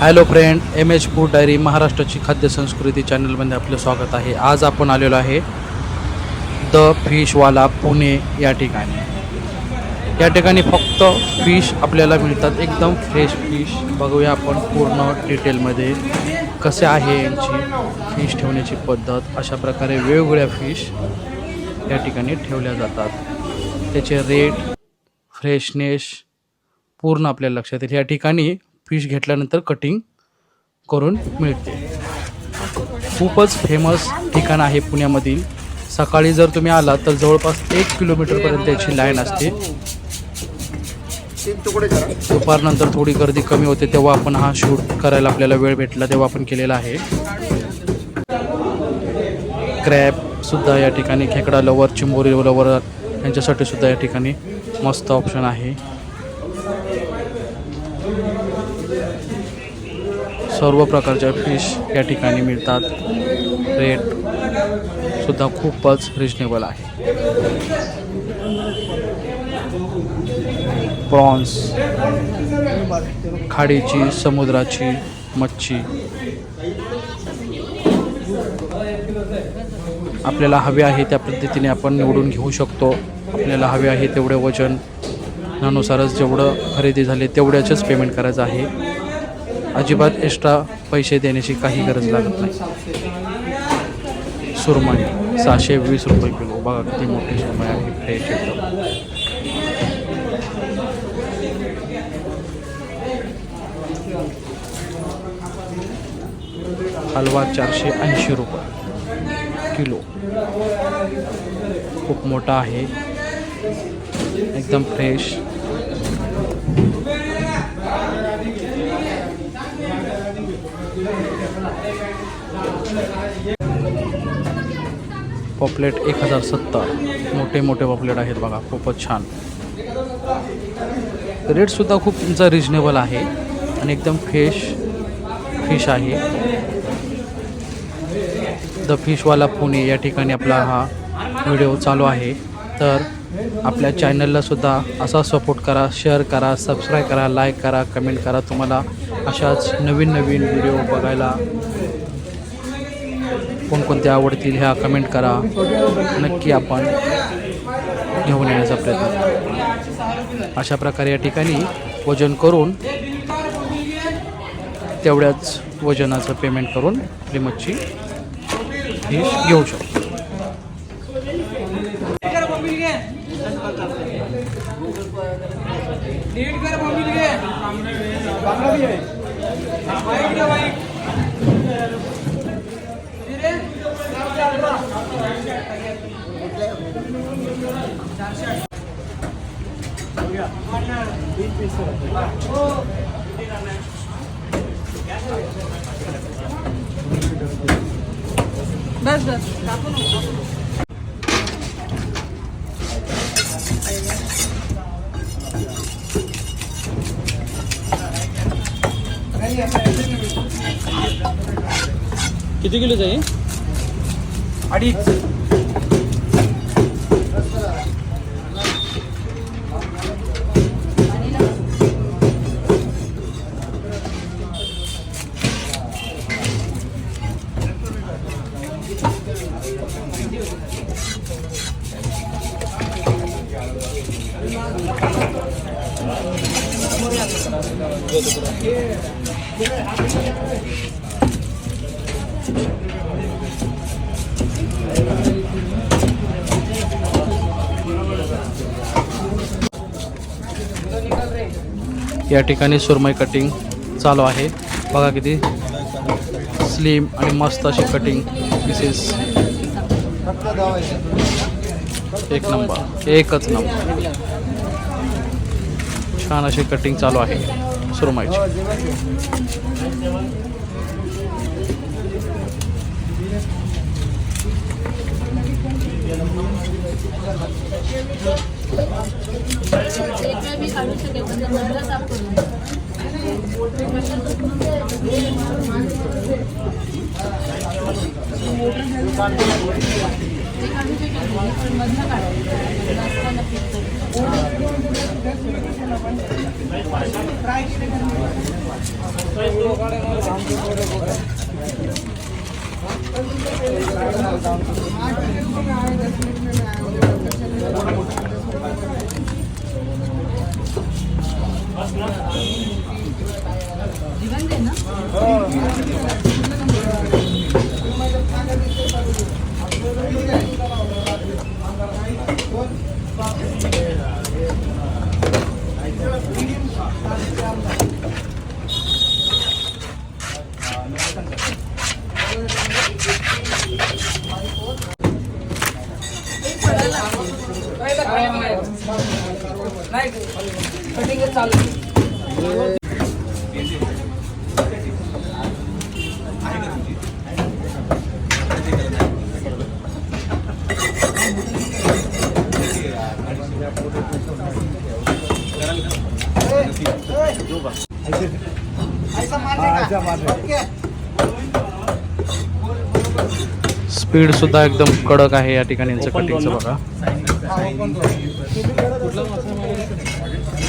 Hello friend M H food diary महाराष्ट्राची खाद्य संस्कृती चॅनलमध्ये आपलं स्वागत आहे. आज आपण आलेलो आहे द फिशवाला पुणे या ठिकाणी. या ठिकाणी फक्त फिश आपल्याला मिळतात. एकदम फ्रेश फिश बघूया आपण पूर्ण डिटेलमध्ये कसे आहे यांची फिश ठेवण्याची पद्धत. अशा प्रकारे वेगवेगळ्या फिश या ठिकाणी ठेवल्या जातात. त्याचे रेट फ्रेशनेस पूर्ण आपल्याला लक्षात येईल. या ठिकाणी फिश घेतल्यानंतर कटिंग करून मिळते. खूपच फेमस ठिकाण आहे पुण्यामधील. सकाळी जर तुम्ही आलात तर जवळपास एक किलोमीटरपर्यंत याची लाईन असते. दुपारनंतर थोडी गर्दी कमी होते तेव्हा आपण हा शूट करायला आपल्याला वेळ भेटला तेव्हा आपण केलेला आहे. क्रॅबसुद्धा या ठिकाणी खेकडा लवर चिंबोरी लवर यांच्यासाठी सुद्धा या ठिकाणी मस्त ऑप्शन आहे. सर्व प्रकारच्या फिश या ठिकाणी मिळतात. रेट सुद्धा खूपच रिजनेबल आहे. प्रॉन्स खाडीची समुद्राची मच्छी. आपल्याला हवे आहे त्या पद्धतीने आपण निवडून घेऊ शकतो. आपल्याला हवे आहे तेवढे वजन. त्यानुसारच जेवढं खरेदी झाले तेवढ्याचंच पेमेंट करायचं आहे. अजिबात एक्स्ट्रा पैसे देण्याची काही गरज लागत नाही. सुरमई सहाशे वीस रुपये किलो. बघा किती मोठी सुरमई आहे. फ्रेश एकदम. हलवा चारशे ऐंशी रुपये किलो. खूप मोठा आहे. एकदम फ्रेश. पॉपलेट एक हजार सत्तर. मोठे मोठे पॉपलेट आहेत बघा खूपच छान. रेटसुद्धा खूप तुमचा रिजनेबल आहे आणि एकदम फ्रेश फिश आहे. द फिशवाला पुणे या ठिकाणी आपला हा व्हिडिओ चालू आहे. तर आपल्या चॅनललासुद्धा असा सपोर्ट करा शेअर करा सबस्क्राईब करा लाईक करा कमेंट करा. तुम्हाला अशाच नवीन नवीन व्हिडिओ बघायला कोणकोणते आवडतील ह्या कमेंट करा. नक्की आपण घेऊन येण्याचा प्रयत्न अशा प्रकारे या ठिकाणी वजन करून तेवढ्याच वजनाचं पेमेंट करून आपली मच्छी घेऊ शकतो. बस बस किती किलोचं आहे? अडीच. या ठिकाणी सुरमई कटिंग चालू आहे. बघा किती स्लिम आणि मस्त अशी कटिंग पीसेस एक नंबर एकच नंबर छान अशी कटिंग चालू आहे. सुरमईची एक वेळ मी काढू शकेल पण ते बंद साफ करून ते काढू शकत नाही पण मधलं काढायचं नसताना फिट जिवंत आहे ना चालू. स्पीड सुद्धा एकदम कडक आहे या ठिकाणी यांचं कटिंगचं बघा.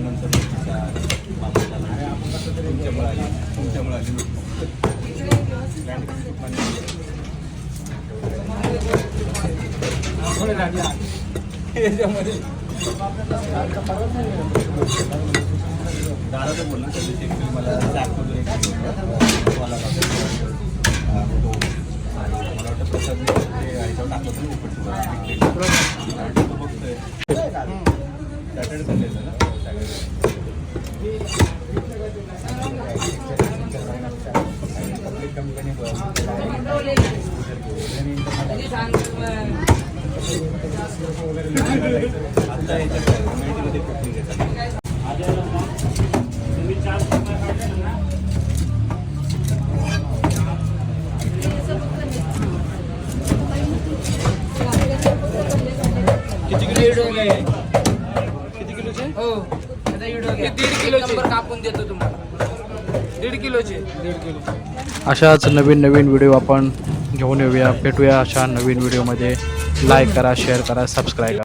नाही रे मॅडम पकडा आली कसं आठ आहे आवड किलो मला बोलायचं मला माझं दे. ना किती किलो व्हिडिओ घ्या किती किलोचे? हो. आता व्हिडिओ घ्या दीड किलो नंबर कापून देतो तुम्हाला. दीड किलोचे. दीड किलो. अशाच नवीन नवीन व्हिडिओ आपण घेऊन येऊया. भेटूया अशा नवीन व्हिडिओमध्ये. लाईक करा शेअर करा सबस्क्राईब करा.